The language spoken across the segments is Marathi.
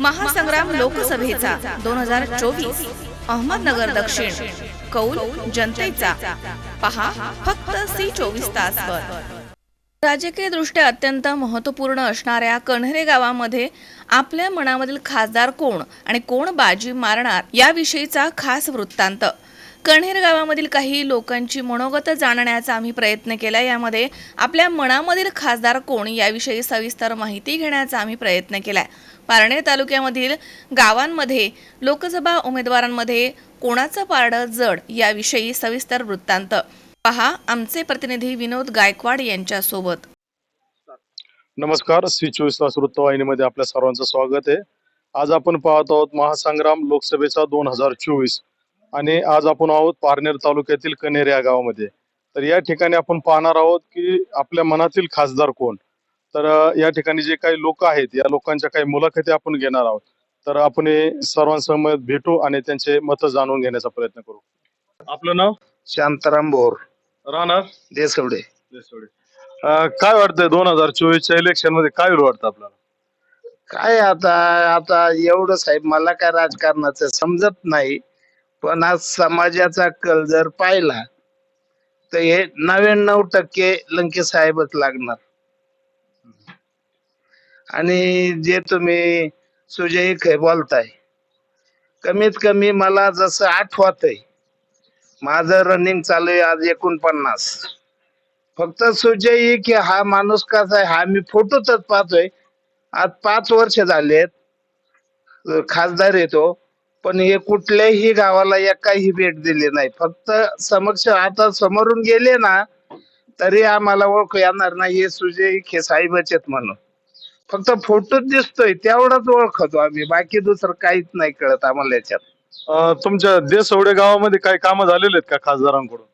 महासंग्राम लोकसभेचा दोन हजार चोवीस. अहमदनगर दक्षिण. कौल जनतेचा. पहा फक्त सी चोवीस तासवर राजकीय दृष्ट्या अत्यंत महत्त्वपूर्ण असणाऱ्या कण्हेरे गावामध्ये आपल्या मनामधील खासदार कोण आणि कोण बाजी मारणार याविषयीचा खास वृत्तांत. कण्हेर गावामधील काही लोकांची मनोगत जाणण्याचा आम्ही प्रयत्न केला. यामध्ये आपल्या मनामधील खासदार कोण याविषयी सविस्तर माहिती घेण्याचा आम्ही प्रयत्न केला. पारणेर तालुक्यामधील गावांमध्ये लोकसभा उमेदवारांमध्ये कोणाचं पारडं जड याविषयी सविस्तर वृत्तांत. पहा आमचे प्रतिनिधी विनोद गायकवाड यांच्यासोबत. नमस्कार श्री चोवीस तास वृत्तवाहिनीमध्ये आपल्या सर्वांचं स्वागत आहे. आज आपण पाहत आहोत महासंग्राम लोकसभेचा दोन हजार चोवीस आणि आज आपण आहोत पारनेर तालुक्यातील कनेर या गावामध्ये. तर या ठिकाणी आपण पाहणार आहोत की आपल्या मनातील खासदार कोण? तर या ठिकाणी जे काही लोक आहेत या लोकांच्या काही मुलाखती आपण घेणार आहोत. तर आपण सर्वांसमोर भेटू आणि त्यांचे मतं जाणून घेण्याचा प्रयत्न करू. आपलं नाव? शांताराम बोर राहणार? देसवडे. अं, काय वाटतंय दोन हजार चोवीसच्या इलेक्शनमध्ये काय वाटतं आपल्याला? काय आता आता एवढं साहेब मला काय राजकारणाचं समजत नाही. पण आज समाजाचा कल जर पाहिला तर हे नव्याण्णव टक्के लंके साहेबच लागणार. आणि जे तुम्ही सुजय खे बोलताय कमीत कमी मला जसं आठवत आहे माझं रनिंग चालू आहे आज एकोणपन्नास. फक्त सुजय की हा माणूस कसा आहे हा मी फोटोतच पाहतोय. आज पाच वर्ष झालेत खासदार येतो पण हे कुठल्याही गावाला एकाही भेट दिली नाही. फक्त समक्ष आता समोरून गेले ना तरी आम्हाला ओळख येणार नाही. हे सुजय खे साहेबच आहेत म्हणून. फक्त फोटोच दिसतोय तेवढाच ओळखतो आम्ही. बाकी दुसरं काहीच नाही कळत आम्हाला याच्यात. अं, तुमच्या देसवडे गावामध्ये काही कामं झालेले आहेत का खासदारांकडून?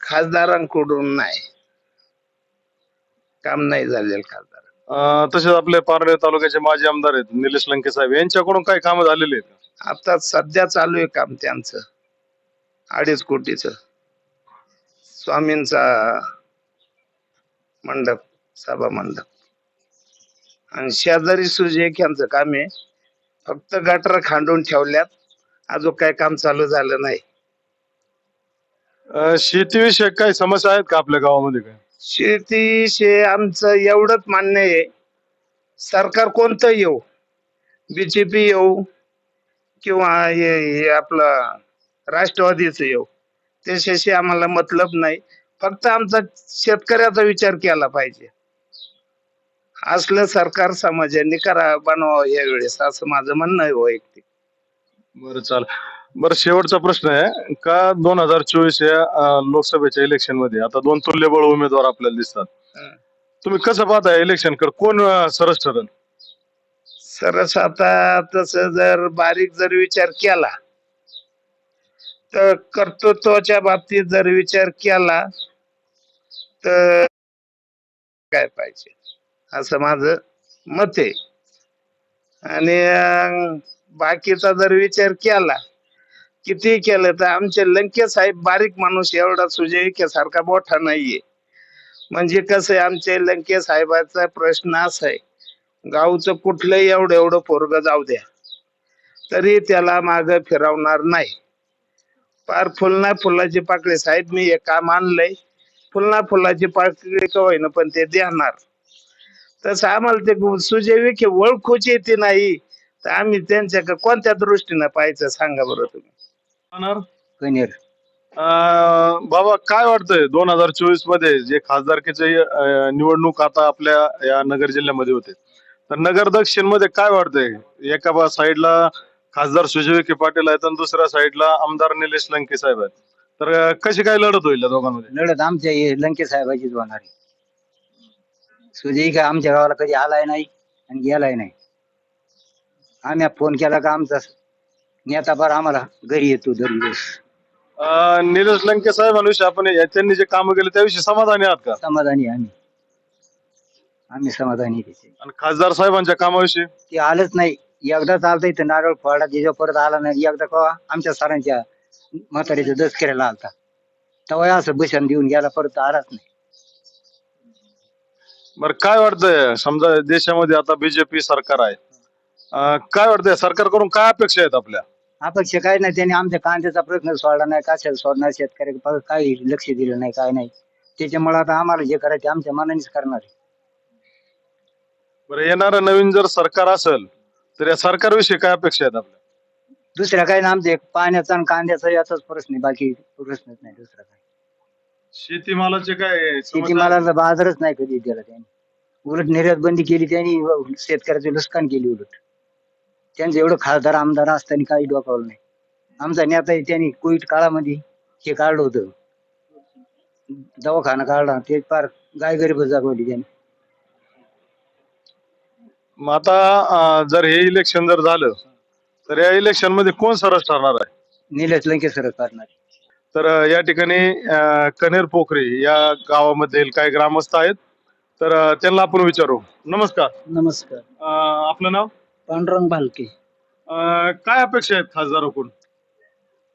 खासदारांकडून नाही. काम नाही झालेलं खासदार. अं, तसेच आपले पारनेर तालुक्याचे माजी आमदार आहेत निलेश लंके साहेब. यांच्याकडून काही कामं झालेली आहेत का? आता सध्या चालू आहे काम त्यांचं. अडीच कोटीच. स्वामींचा मंडप सभा मंडप. आणि शेजारी सुजेक यांचं काम आहे. फक्त गटर खांडून ठेवल्यात. अजून काय काम चालू झालं नाही. अं, शेतीविषयक काही समस्या आहेत का आपल्या गावामध्ये काय? शेतीशी आमचं एवढंच मान्य आहे. सरकार कोणतं येऊ बीजेपी येऊ किंवा हे हे आपलं राष्ट्रवादीच येऊ त्याच्याशी आम्हाला मतलब नाही. फक्त आमचा शेतकऱ्याचा विचार केला पाहिजे. असलं सरकार समाजाने करा बनवावं यावेळेस असं माझं म्हणणं आहे वैयक्तिक. बरं चाल बरं शेवटचा प्रश्न आहे. का दोन हजार चोवीस या अं, लोकसभेच्या इलेक्शनमध्ये आता दोन तुल्यबळ उमेदवार आपल्याला दिसतात. हं. तुम्ही कसं पाहताय इलेक्शन कर कोण अं, सरस ठरेल? सरस आता तस जर बारीक जर विचार केला तर कर्तृत्वाच्या बाबतीत जर विचार केला तर काय पाहिजे? असं माझं मत आहे. आणि अं, बाकीचा जर विचार केला किती केलं तर आमचे लंके साहेब बारीक माणूस एवढा सुजय सारखा मोठा नाहीये. म्हणजे कसं आहे आमचे लंके साहेबाचा प्रश्न असा आहे गावचं कुठलंही एवढं एवढं पोरग जाऊ द्या तरी त्याला माग फिरवणार नाही. पार फुलना फुलाची पाकळी साहेब मी हे काम आणलंय फुलना फुलाची पाकळी का होईना पण ते देणार. तसं आम्हाला ते सुजय विखे ओळखूच येते नाही तर आम्ही त्यांच्याकडे कोणत्या दृष्टीनं पाहायचं सांगा बरं तुम्ही. राहणार? कनेर अं, बाबा काय वाटतंय दोन हजार चोवीसमध्ये जे खासदारकीचे अं, निवडणूक आता आपल्या या नगर जिल्ह्यामध्ये होते? तर नगर दक्षिणमध्ये काय वाटतंय? एका बा साईडला खासदार सुजय विखे पाटील आहेत आणि दुसऱ्या साईडला आमदार निलेश लंके साहेब आहेत. तर अं, कशी काय लढत होईल या दोघांमध्ये? लढत आमच्या हे लंके साहेबाचीच होणार आहे. सुजय काय आमच्या गावाला कधी आलाय नाही आणि गेलाय नाही. आम्ही फोन केला का आमचा नेता बार आम्हाला घरी येतो दरवेळेस. अं, निलेश लंके साहेबांविषयी आपण या- त्यांनी जे कामं केले त्याविषयी समाधानी आहात का? समाधानी आम्ही. आम्ही समाधानी त्याचे. आणि खासदार साहेबांच्या कामाविषयी? ते आलंच नाही. एकदा चालतं इथं नारळ फोडा त्याच्या परत आला नाही एकदा कवा आमच्या सरांच्या म्हातारीच्या दसकऱ्याला आलता. तेव्हा असं भूषण देऊन गेला परत आलाच नाही. बरं काय वाटतंय? समजा देशामध्ये आता बीजेपी सरकार आहे. अं, काय वाटतंय? सरकारकडून काय अपेक्षा आहेत आपल्या? अपेक्षा काय नाही. त्यांनी आमच्या कांद्याचा प्रश्न सोडला नाही. कशाला सोडणार शेतकऱ्याकडे काही लक्ष दिलं नाही काय नाही. त्याच्यामुळे आता आम्हाला जे करायचे आमच्या मनानेच करणार आहे. बरं येणारं नवीन जर सरकार असेल तर या सरकारविषयी काय अपेक्षा आहेत आपल्या? दुसऱ्या काही ना आमचे पाण्याचा आणि कांद्याचा याचाच प्रश्न आहे. बाकी प्रश्नच नाही दुसरा काय शेतीमालाचे काय समस्या- शेतीमालाला बाजारच नाही कधी दिला त्यांनी. उलट निर्यात बंदी केली त्यांनी व शेतकऱ्याचे नुकसान केली उलट. त्यांचं एवढं खासदार आमदार असताना काही डोकावलं नाही. आमचा नेता त्यांनी कोविड काळामध्ये हे काढलं होतं. दवाखाना काढला ते फार गाय गरीब जागवली त्यांनी. मग आता अं, जर हे इलेक्शन जर झालं तर या इलेक्शनमध्ये कोण सरस ठरणार आहे? निलेश लंके सरच करणार तर अं, या ठिकाणी अं, कनेर पोखरी या गावामधील काही ग्रामस्थ आहेत. तर अं, त्यांना आपण विचारू. नमस्कार. नमस्कार. अं, आपलं नाव? पांडुरंग भालके. अं, काय अपेक्षा आहेत खासदाराकडून?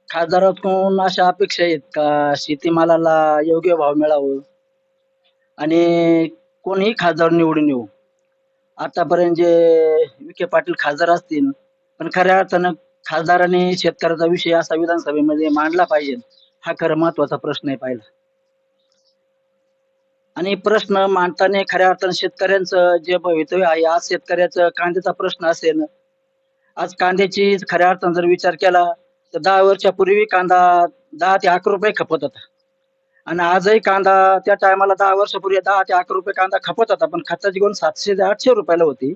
खासदाराकडून अशा अपेक्षा आहेत का शेतीमालाला योग्य भाव मिळावं? आणि कोणीही खासदार निवडून येऊ आतापर्यंत जे विखे पाटील खासदार असतील पण खऱ्या अर्थानं खासदाराने शेतकऱ्याचा विषय असा विधानसभेमध्ये मांडला पाहिजे हा खरं महत्त्वाचा प्रश्न आहे पहिला आणि प्रश्न मांडताना खऱ्या अर्थाने शेतकऱ्यांचं जे भवितव्य आहे आज शेतकऱ्याचं कांद्याचा प्रश्न असेल आज कांद्याची खऱ्या अर्थाने जर विचार केला तर दहा वर्षापूर्वी कांदा दहा ते अकरा रुपये खपत होता. आणि आजही कांदा त्या टायमाला दहा वर्षापूर्वी दहा ते अकरा रुपये कांदा खपत होता पण खताची गुण सातशे ते आठशे रुपयाला होती.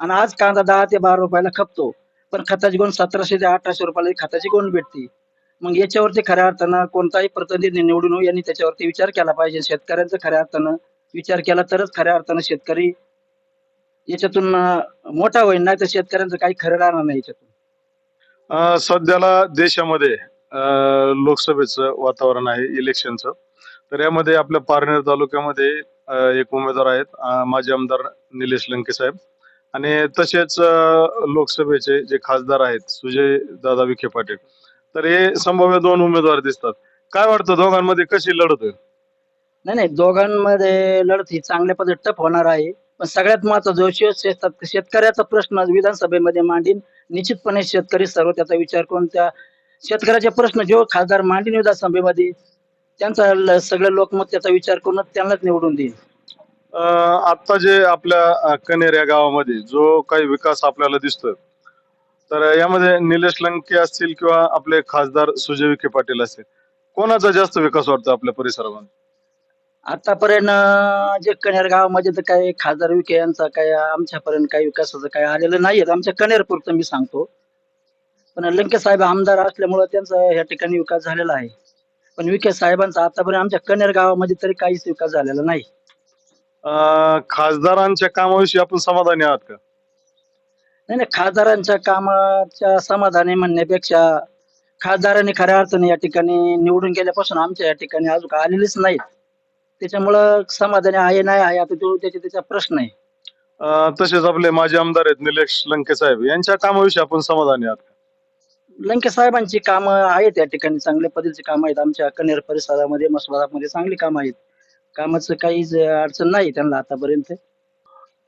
आणि आज कांदा दहा ते बारा रुपयाला खपतो पण खताची गुण सतराशे ते अठराशे रुपयाला खताची गुण भेटते. मग याच्यावरती खऱ्या अर्थानं कोणताही प्रतिनिधी निवडून येऊ यांनी त्याच्यावरती विचार केला पाहिजे. शेतकऱ्यांचा खऱ्या अर्थानं विचार केला तरच खऱ्या अर्थानं शेतकरी याच्यातून मोठा होईल. नाही तर शेतकऱ्यांचं काही खरं राहणार नाही याच्यातून. सध्याला देशामध्ये लोकसभेचं वातावरण आहे इलेक्शनचं. तर यामध्ये आपल्या पारनेर तालुक्यामध्ये एक उमेदवार आहेत माजी आमदार निलेश लंके साहेब. आणि तसेच लोकसभेचे जे खासदार आहेत सुजय दादा विखे पाटील. तर हे संभाव्य दोन उमेदवार दिसतात. काय वाटतं दोघांमध्ये कशी लढत होईल? नाही नाही दोघांमध्ये लढत ही चांगल्या पद्धतीत टफ होणार आहे. पण सगळ्यात महत्त्वाचा जो शेत- शेतात शेतकऱ्याचा प्रश्न विधानसभेमध्ये मांडीन निश्चितपणे शेतकरी सर्व त्याचा विचार करून त्या शेतकऱ्याचे प्रश्न जो खासदार मांडीन विधानसभेमध्ये त्यांचा ल- सगळं लोकमत त्याचा विचार करून त्यांनाच निवडून देईल अं, आता जे आपल्या कनेर या गावामध्ये जो काही विकास आपल्याला दिसतोय तर यामध्ये निलेश लंके असतील किंवा आपले खासदार सुजय विखे पाटील असतील कोणाचा जास्त विकास वाटतो आपल्या परिसरामध्ये? आतापर्यंत जे कनेर गावामध्ये तर काही खासदार विखे यांचा काही आमच्यापर्यंत काही विकासाचं काही आलेलं नाही आमच्या कनेरपुरतं मी सांगतो. पण लंके साहेब आमदार असल्यामुळं त्यांचा ह्या ठिकाणी विकास झालेला आहे. पण विखे साहेबांचा आतापर्यंत आमच्या कनेर गावामध्ये तरी काहीच विकास झालेला नाही. अं, खासदारांच्या कामाविषयी आपण समाधानी आहात का? नाही नाही खासदारांच्या कामाच्या समाधानी म्हणण्यापेक्षा खासदारांनी खऱ्या अर्थाने या ठिकाणी निवडून गेल्यापासून आमच्या या ठिकाणी अजून आलेलेच नाहीत. त्याच्यामुळं समाधानी आहे नाही आहे आता तो त्याच्या त्याचा प्रश्न आहे. अं, तसेच आपले माजी आमदार आहेत निलेश लंके साहेब यांच्या कामाविषयी आपण समाधानी आहात का? लंके साहेबांची कामं आहेत या ठिकाणी चांगल्या पद्धतीची कामं आहेत. आमच्या कन्नेर परिसरामध्ये मसबादामध्ये चांगली कामं आहेत. कामाचं काहीच अडचण नाही त्यांना आतापर्यंत.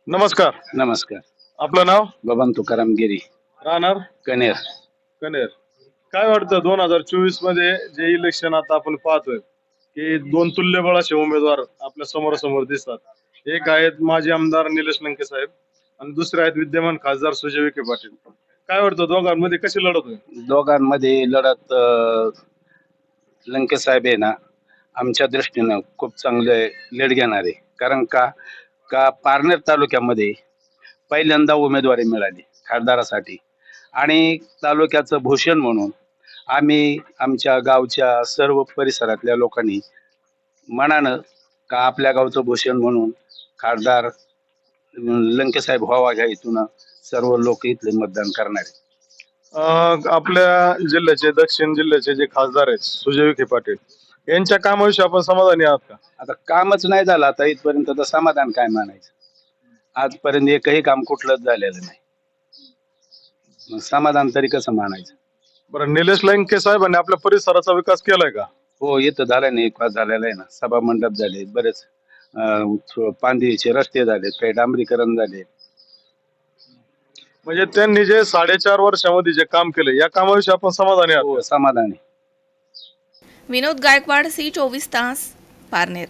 नमस्कार. नमस्कार. आपलं नाव? बबन तुकाराम गिरी. राहणार? कनेर. कनेर. काय वाटतं दोन हजार चोवीसमध्ये जे इलेक्शन आता आपण पाहतोय की दोन तुल्यबळ असे उमेदवार आपल्या समोरासमोर दिसतात. एक आहेत माजी आमदार निलेश लंके साहेब आणि दुसरे आहेत विद्यमान खासदार सुजय विखे पाटील. काय वाटतं दोघांमध्ये कशी लढत होईल? दोघांमध्ये लढत लंके साहेब आहे ना आमच्या दृष्टीनं खूप चांगले लेड घेणार. कारण का? का पारनेर तालुक्यामध्ये पहिल्यांदा उमेदवारी मिळाली खासदारासाठी. आणि तालुक्याचं भूषण म्हणून आम्ही आमच्या गावच्या सर्व परिसरातल्या लोकांनी मनानं का आपल्या गावचं भूषण म्हणून खासदार अं, लंके साहेब व्हावा ह्या इथून सर्व लोक इथले मतदान करणार अं, आपल्या जिल्ह्याचे दक्षिण जिल्ह्याचे जे खासदार आहेत सुजय विखे पाटील यांच्या कामाविषयी आपण समाधानी आहात का? आता कामच नाही झालं आता इथपर्यंत तर समाधान काय मानायचं? आजपर्यंत एकही काम कुठलंच झालेलं नाही. मग समाधान तरी कसं मानायचं? बरं निलेश लंके साहेबांनी आपल्या परिसराचा विकास केलाय का? हो इथं झालं नाही विकास झालेला आहे ना. सभा मंडप झाले बरेच अं, थो- पांदिरीचे रस्ते झाले काही डांबरीकरण झाले. म्हणजे त्यांनी जे साडेचार वर्षामध्ये जे काम केलं या कामाविषयी आपण समाधानी आहात? हो समाधानी. विनोद गायकवाड सी चोवीस तास पारनेर.